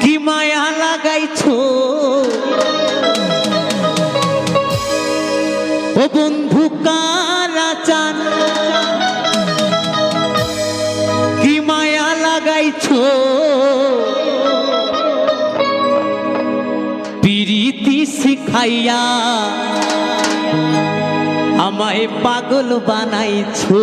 কি মায়া লাগাইছো? ও বন্ধু কারা কি মায়া লাগাইছো? পিরিতি শিখাইয়া আমায় পাগল বানাইছো।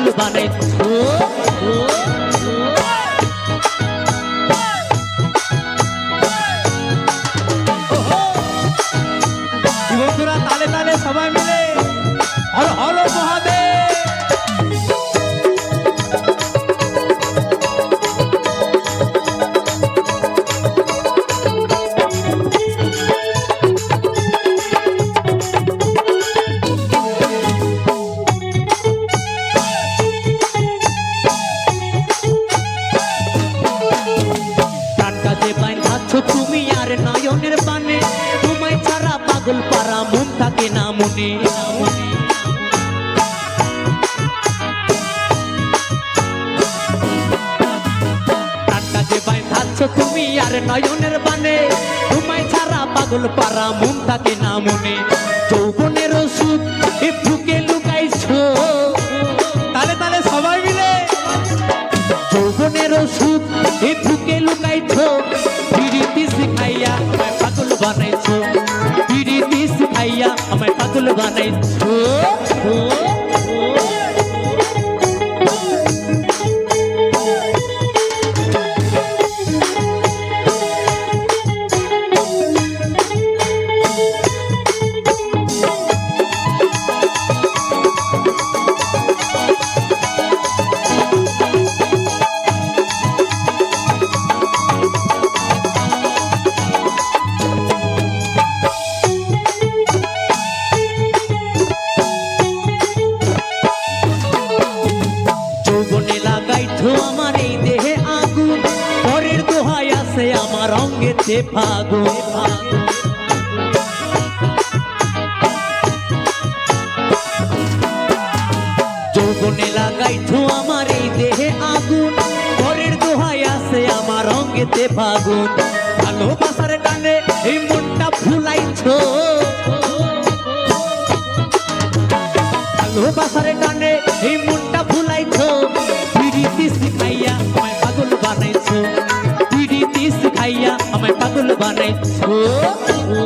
পাগল বানাইছো আর নয়নের পানে তোমায় ছাড়া পাগল পারা মন থাকে না মনে। যৌবনের ওষুধ এ ফুকে লুকাইছো? তালে তালে সবাই মিলে যৌবনের ওষুধ এ বুকে লুকাইছো? পিরিতি শিখাইয়া আমায় পাগল বানাইছো। পিরিতি শিখাইয়া আমায় পাগল বানাইছো। অঙ্গেতে ফাগুন যৌবনে লাগাইছো আমার এই দেহে আগুন, ঘরের দোহাই আছে আমার অঙ্গেতে ফাগুন। ভালোবাসার টানে এই মনটা ফুলাইছো। বানাইছো ও,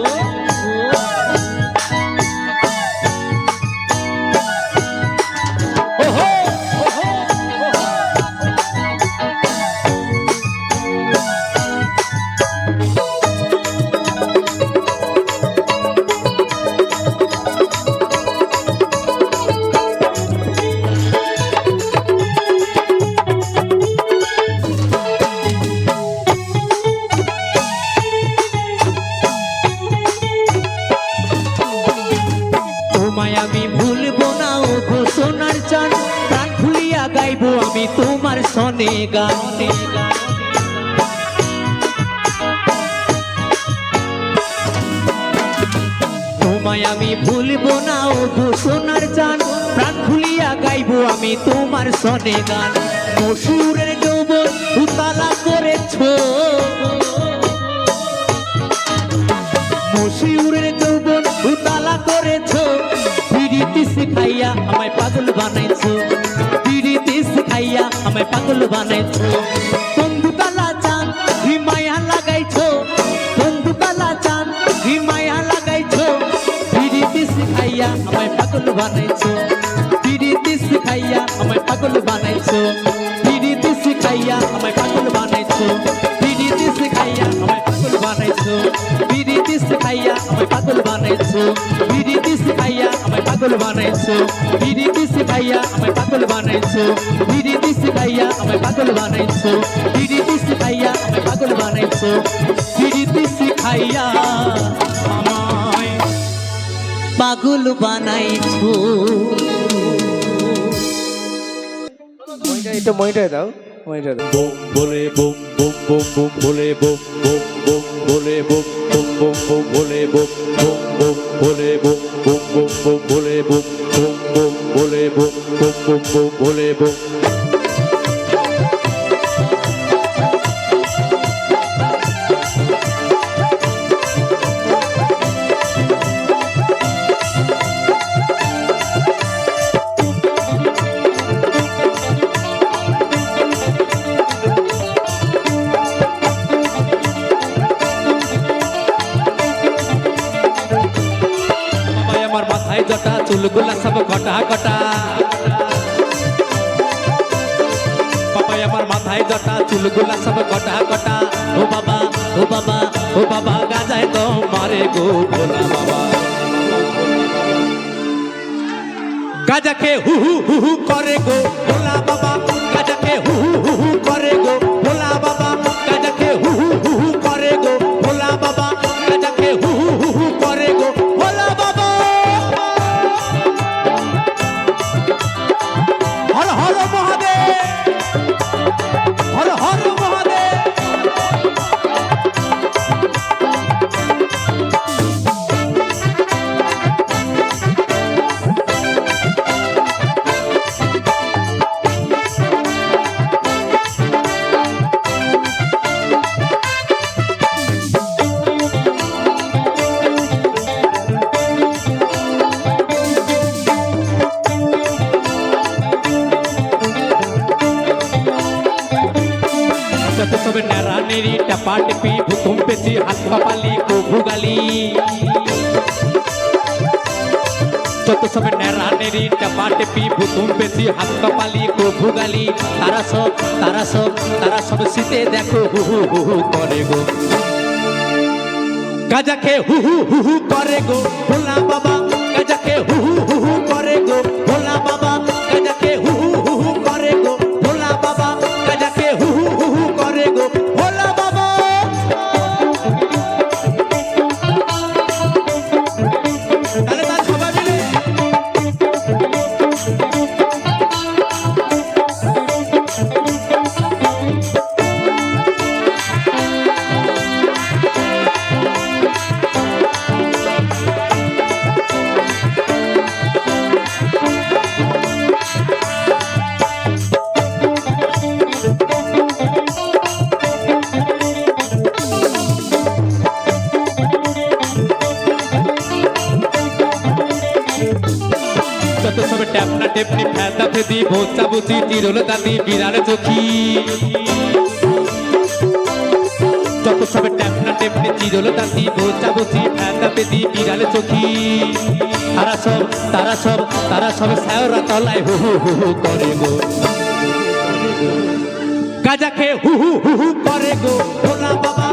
গাইবো আমি তোমার সনে গানে। তোমায় আমি ভুলবো না, ও সোনার চান প্রাণ ভুলিয়া গাইবো আমি তোমার সনে গান। মসুরের যৌবন উতালা করেছ। মশিউরের যৌবন উতালা করেছ। পিড়িতি শিখাইয়া আমায় পাগল বানাইছো। আমায় পাগল বানাইছো বন্ধু কালা চান হিমায়া লাগাইছো বন্ধু কালা চান হিমায়া লাগাইছো বিড়ি দিস খাইয়া আমায় পাগল বানাইছো বিড়ি দিস খাইয়া আমায় পাগল বানাইছো বিড়ি দিস খাইয়া আমায় পাগল বানাইছো বিড়ি দিস খাইয়া আমায় পাগল বানাইছো বিড়ি দিস খাইয়া আমায় পাগল বানাইছো বিড়ি দিস আমায় পাগল বানাইছো বিড়ি দিস আমায় বানাইছো দিদি দিছি খাইয়া আমায় পাগল বানাইছো দিদি দিছি খাইয়া আমায় পাগল বানাইছো দিদি দিছি খাইয়া আমায় পাগল বানাইছো এটা মইটা দাও মইটা দাও বলে বুম বুম বুম বুম বলে বুম বুম বুম বলে বুম বুম বুম বুম বলে বুম বুম বুম বলে বুম বুম বুম বুম বলে বুম বুম বুম বলে বুম বুম বুম বুম ভোলে বুম আমার মাথায় জটা চুলগুলা সব ঘটা ঘটা। আমার দটা চুলগুলা সব কটা কটা। ও বাবা ও বাবা ও বাবা, গাজায় তো মারে গো ভোলা বাবা। গাজাকে হু হু হু করে গো ভোলা বাবা। গাজাকে হু হু হু করে গো টাপা টিপি ভুতুম পেছি হাত কপালি কো ভুগালি যত সবে নেড়া নেড়ি টাপা টিপি ভুতুম পেছি হাত কপালি কো ভুগালি তারা সব তারা সব তারা সব শীতে দেখো হু হু হু হু করে গো গাজাকে হু হু হু হু করে গো ভোলা বাবা গাজাকে হু হু হু যত সব ট্যাপনা টেপনি ফেদা ফেদি, ভোচা বুচি চিরল দাদি বিড়াল চোখি। যত সব ট্যাপনা টেপনি চিরল দাদি ভোচা বুচি ফেদা ফেদি, বিড়াল চোখি। তারা সব তারা সব তারা সব শ্যাওরা তলায় হু হু হু হু করে গো। গাজাকে হু হু হু হু করে গো। ভোলা বাবা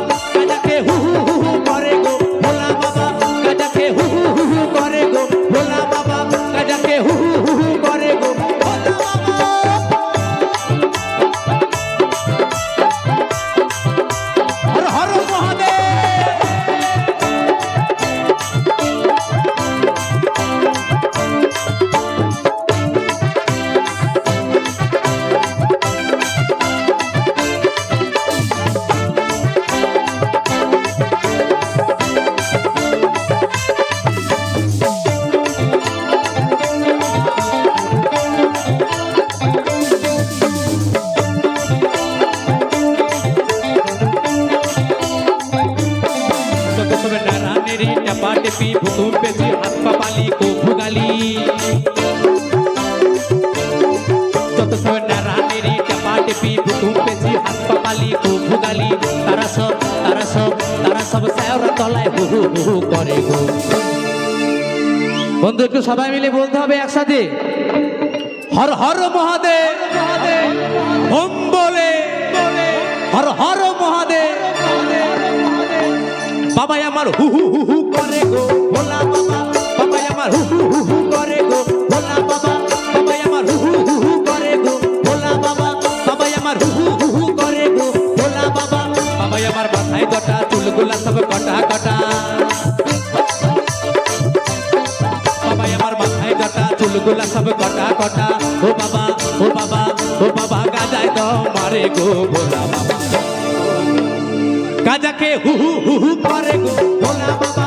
সব শ্যাওরা তলায় হু হু হু হু করে গো। বন্ধু, একটু সবাই মিলে বলতে হবে একসাথে। হর হর মহাদেব ওম বলে। হর হর মহাদেব, বাবাই আমার হু হু হু হু করে গো। ভোলা বাবা, বাবাই আমার হু হু হু কটা? ও বাবা ও বাবা ও বাবা, গাজায় তো মারে গো ভোলা বাবা। গাজাকে হু হু হু হু করে গো ভোলা বাবা।